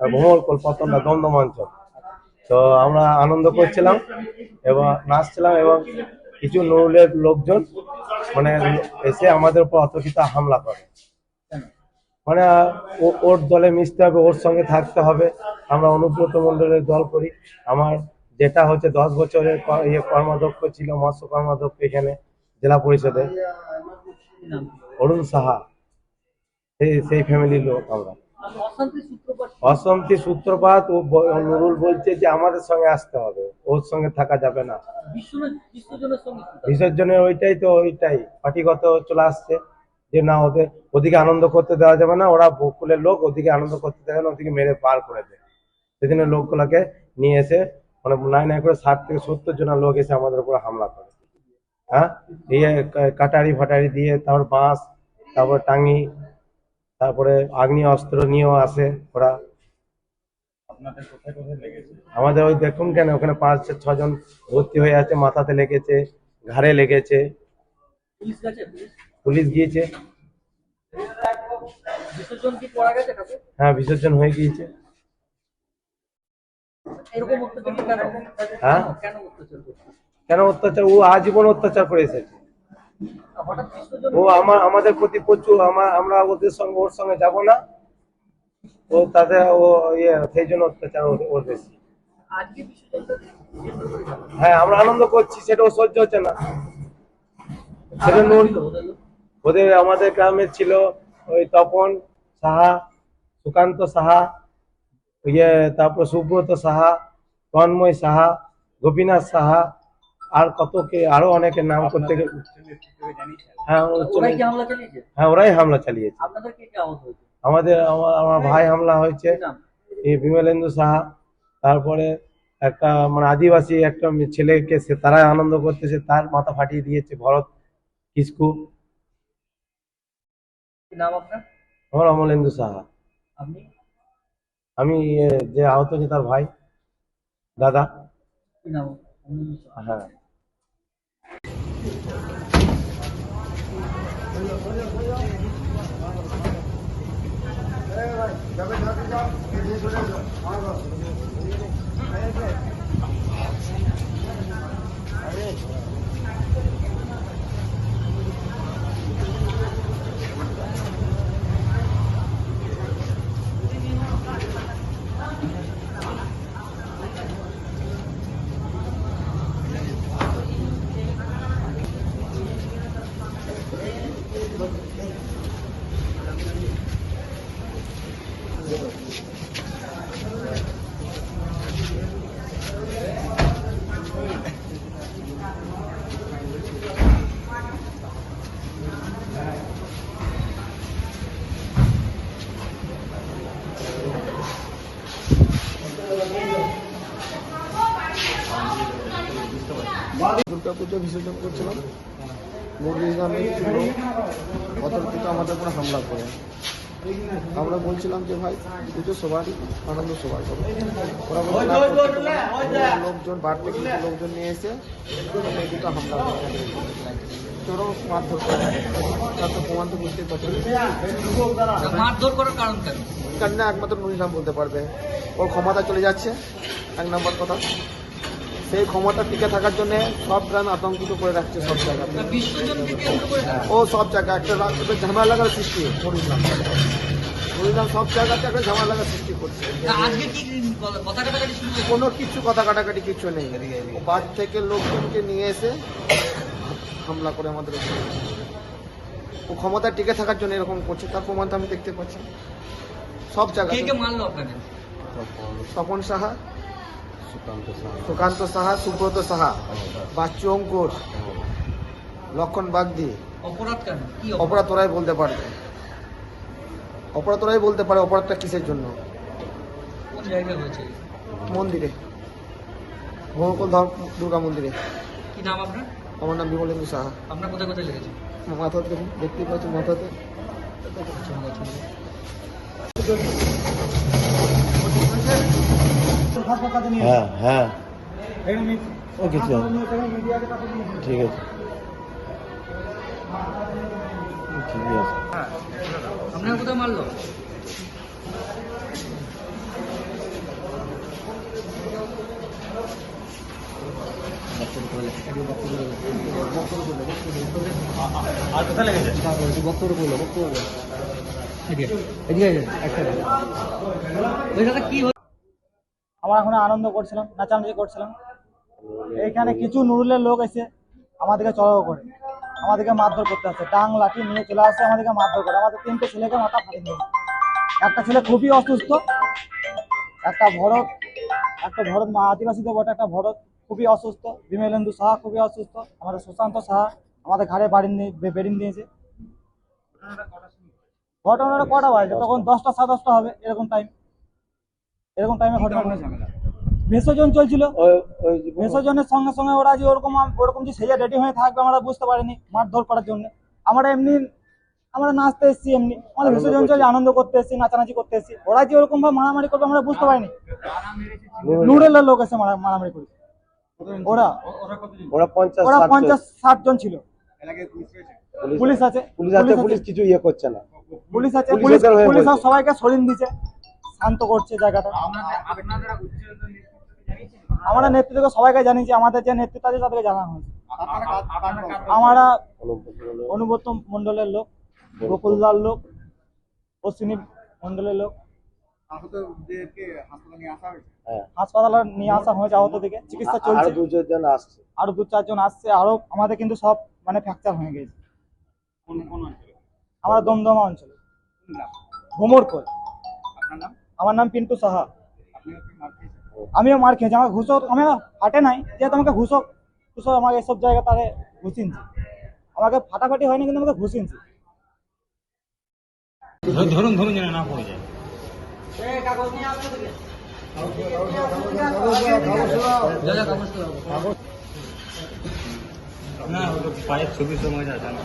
আর ভ্রমণ কলপাতনা দমদম অঞ্চল তো আমরা আনন্দ করছিলাম এবং নাচছিলাম এবং কিছু নৌলের লোকজন মানে এসে আমাদের উপর অতর্কিত হামলা করে। মানে ওর দলে মিশতে হবে ওর সঙ্গে থাকতে হবে। আমরা অনুব্রত মন্ডলের দল করি। আমার যেটা হচ্ছে দশ বছরের ইয়ে কর্মাধ্যক্ষ ছিল মৎস্য কর্মাধ্যক্ষ এখানে জেলা পরিষদে। অরুণ সাহা। সেই সেই ফ্যামিলির লোক আমরা। অশান্তি সূত্রপাত ও নুরুল বলছে যে আমাদের সঙ্গে আসতে হবে ওর সঙ্গে থাকা যাবে না। বিসর্জনের ওইটাই তো ওইটাই। পার্টিগত চলে আসছে যে না ওদের ওদিকে আনন্দ করতে দেওয়া যাবে না ওরা বকুলের লোক ওদিকে আনন্দ করতে দেবে না ওদিকে মেরে পার করে দেয় সেদিনের লোকগুলোকে নিয়ে এসে মানে নাই নাই করে ষাট থেকে সত্তর জন লোক এসে আমাদের উপর হামলা করে। হ্যাঁ? দিয়ে কাটারি ফাটারি দিয়ে তারপর বাঁশ তারপর টাঙ্গি তারপরে আগ্নেয় অস্ত্র নিয়েও আসে ওরা। আমাদের ওই দেখুন কেন ওখানে পাঁচ ছজন ভর্তি হয়ে আছে মাথাতে লেগেছে ঘাড়ে লেগেছে। পুলিশ গিয়েছে। হ্যাঁ বিসর্জন হয়ে গিয়েছে। কেন? হ্যাঁ? কেন অত্যাচার? ও আজীবন অত্যাচার করে এসেছে। ও আমার আমাদের প্রতি প্রচুর আমার আমরা ওদের সঙ্গে ওর সঙ্গে যাব না ও তাদের ও ইয়ে সেই জন্য অত্যাচার ওর বেশি? হ্যাঁ আমরা আনন্দ করছি সেটা ও সহ্য হচ্ছে না সেটা? ওদের আমাদের গ্রামে ছিল ওই তপন সাহা সুকান্ত সাহা ইয়ে তারপর সুব্রত সাহা তন্ময় সাহা গোপীনাথ সাহা আর কত কে আরও অনেকের নাম করতে গেলে হ্যাঁ ওরাই হামলা চালিয়েছে? হ্যাঁ ওরাই হামলা চালিয়েছে। আপনাদের কে কে আহত হয়েছে? আমাদের আমার আমার ভাই হামলা হয়েছে। এই বিমলেন্দু সাহা তারপরে একটা মানে আদিবাসী একটা ছেলেকে সে তারা আনন্দ করতেছে তার মাথা ফাটিয়ে দিয়েছে ভরত কিসকু নাম আপনার? আমার অমলেন্দু সাহা। আপনি? আমি যে আহত হয়েছে তার ভাই দাদা। কি নাম আপনি? হ্যাঁ। যাবে যাবে যাও দিয়ে চলে এসো আমার ঘর। দুর্গা পুজো বিসর্জন করছিলাম। মুরগিগ্রামে ছিল। অতর্কিত আমাদের উপরে হামলা করে। আমরা বলছিলাম যে ভাই পুজো সবারই আনন্দ সবাই হবে ওরা বলছে, "না, করতে পারব না।" ওরা লোকজন বাড়তে কিছু লোকজন নিয়ে এসে দুটো হামলা করে। চোরও মারধর করে। তার তো প্রমাণ তো বুঝতেই পারছেন মারধর করার কারণ কেন? একমাত্র নুরিরাম বলতে পারবে। ওর ক্ষমতা চলে যাচ্ছে। এক নম্বর কথা। সেই ক্ষমতা টিকে থাকার জন্য সব গ্রাম আতঙ্কিত করে রাখছে সব কেন? ও সব জায়গা একটা ঝামেলা লাগার সৃষ্টি সব জায়গাতে একটা ঝামেলা সৃষ্টি করছে? কোনো কিছু কথা কাটাকাটি কিছু নেই। বাদ থেকে লোকজনকে নিয়ে এসে হামলা করে আমাদের ও ক্ষমতা টিকে থাকার জন্য এরকম করছে তার প্রমাণ আমি দেখতে পাচ্ছি। সব জায়গায় আপনাকে? স্বপন সাহা সুকান্ত সাহা। সুব্রত সাহা বাচ্চু অঙ্কুর লক্ষণ বাগদি। অপরাধ কেন? অপরাধ? অপরাধ ওরাই বলতে পারবে অপরাধ ওরাই বলতে পারে অপরাধটা কিসের জন্য? কোন জায়গায় হয়েছে? মন্দিরে। ভৌমকল ধর্ম দুর্গা মন্দিরে। কি নাম আপনার? আমার নাম বিমলেন্দু সাহা। আপনার কোথায় কোথায় লেগেছে? মাথাতে দেখতেই পাচ্ছি মাথাতে। হ্যাঁ হ্যাঁ। ও কিছু হবে না। ঠিক আছে। ঠিক আছে। আপনাকে কোথায় মারলো? আর কোথায় লেগেছে ওই দাদা কি? আমরা এখন আনন্দ করছিলাম, নাচানাচি করছিলাম। এইখানে কিছু নুরুলের লোক এসে আমাদেরকে চড়াও করে, আমাদেরকে মারধর করতে আসে। ডাং, লাঠি নিয়ে চলে আসে আমাদেরকে মারধর করে। আমাদের তিনটে ছেলেকে মাথা ফাটিয়ে দিল একটা ছেলে খুবই অসুস্থ, একটা ভরত একটা ভরত মা আদিবাসীদের বটে একটা ভরত খুবই অসুস্থ বিমলেন্দু সাহা খুবই অসুস্থ, আমাদের সুশান্ত সাহা আমাদের ঘাড়ে বাড়ি নিয়ে, বে- বেরিয়ে দিয়েছে ঘটনাটা কটা বাজে? তখন দশটা সাড়ে দশটা হবে এরকম টাইম এরকম টাইমে ঘটনা বিসর্জন চলছিল। ওই ওই যে- বিসর্জনের সঙ্গে সঙ্গে ওরা যে ওরকম ওরকম যে সেজে রেডি হয়ে থাকবে আমরা বুঝতে পারিনি মারধর করার জন্য। আমরা এমনি আমরা নাচতে এসেছি এমনি। আমাদের বিসর্জন চলছে আনন্দ করতে এসেছি নাচানাচি করতে এসেছি। ওরা যে ওরকম ভাবে মারামারি করবে আমরা বুঝতে পারিনি। নুরেলের লোক এসে মারামারি করেছে। ওরা ওরা পঞ্চাশ ওরা ষাট জন। পঞ্চাশ ষাট জন ছিল পুলিশ আছে। পুলিশ আছে পুলিশ কিছু ইয়ে করছে না। পুলিশ আছে পুলিশ। সবাইকে সরিয়ে দিচ্ছে শান্ত করছে জায়গাটা। আমরা নেতৃত্বকে সবাইকে জানি যে আমাদের যে নেতৃত্ব আছে তাদেরকে জানানো হয়েছে। আমরা অনুব্রত মন্ডলের লোক গোকুলদার লোক অশ্বিনী মন্ডলের লোক। হ্যাঁ। হাসপাতালে নিয়ে আসা হয়েছে আহত থেকে। চিকিৎসা আর চলছে দুজন আসছে। আরও দু চারজন আসছে। আরও আমাদের কিন্তু সব মানে ফ্র্যাকচার হয়ে গেছে। কোন কোন অঞ্চলে? আমরা দমদমা অঞ্চলে। ভোমরকর আমার নাম পিন্টু সাহা। আমিও মার খেয়েছি। আমার ঘুষো আমি ফাটে নাই। যেহেতু আমাকে ঘুষো ঘুষো আমাকে এসব জায়গা তারে ঘুষিনছে আমাকে ফাটাফাটি হয়নি, কিন্তু আমাকে ঘুষিনছে ধরুন ধরুন যেন না পড়ে যায়। যা যা না পায়ের ছবি সময় আছে আমি